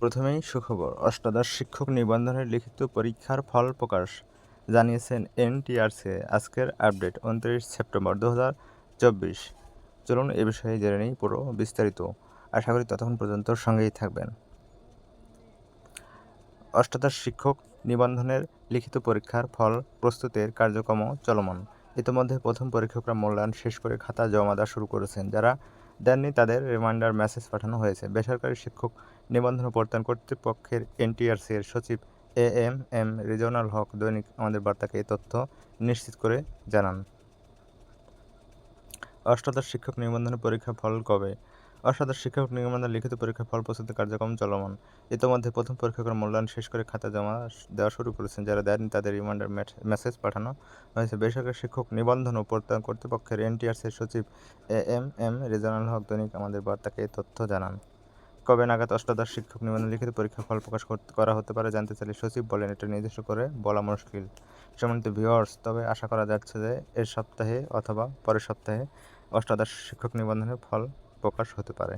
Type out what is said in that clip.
প্রথমেই সুখবর, অষ্টাদশ শিক্ষক নিবন্ধনের লিখিত পরীক্ষার ফল প্রকাশ, জানিয়েছেন এনটিআরসি আজকের আপডেট, উনত্রিশ সেপ্টেম্বর দু হাজার চব্বিশ। চলুন এ বিষয়ে জেনে নিই পুরো বিস্তারিত। আশা করি ততক্ষণ পর্যন্ত সঙ্গেই থাকবেন। অষ্টাদশ শিক্ষক নিবন্ধনের লিখিত পরীক্ষার ফল প্রস্তুতের কার্যক্রম চলমান। ইতিমধ্যে প্রথম পরীক্ষকরা মূল্যায়ন শেষ করে খাতা জমা দেওয়া শুরু করেছেন, যারা দেননি, তাদের রিমাইন্ডার মেসেজ পাঠানো হয়েছে। বেসরকারি শিক্ষক নিবন্ধন প্রত্যান কর্তৃপক্ষের এনটিআরসি এর সচিব A M M Rizanul Haque দৈনিক আমাদের বার্তাকে এই তথ্য নিশ্চিত করে জানান। অষ্টাদশ শিক্ষক নিবন্ধন পরীক্ষা ফল কবে? অষ্টাদশ শিক্ষক নিবন্ধনের লিখিত পরীক্ষার ফল প্রস্তুতি কার্যক্রম চলমান। ইতিমধ্যে প্রথম পরীক্ষকের মূল্যায়ন শেষ করে খাতা জমা দেওয়া শুরু করেছেন, যারা দেননি তাদের রিমাইন্ডার মেসেজ পাঠানো হয়েছে। বেসরকারি শিক্ষক নিবন্ধন ও প্রত্যয়ন কর্তৃপক্ষের এনটিআরসির সচিব A M M Rizwanul Haque দৈনিক আমাদের বার্তাকে এই তথ্য জানান। কবে নাগাদ অষ্টাদশ শিক্ষক নিবন্ধন লিখিত পরীক্ষার ফল প্রকাশ করা হতে পারে জানতে চাইলে সচিব বলেন, এটা নির্দিষ্ট করে বলা মুশকিল। সম্মানিত ভিউয়ার্স তবে আশা করা যাচ্ছে যে এর সপ্তাহে অথবা পরের সপ্তাহে অষ্টাদশ শিক্ষক নিবন্ধনের ফল প্রকাশ হতে পারে।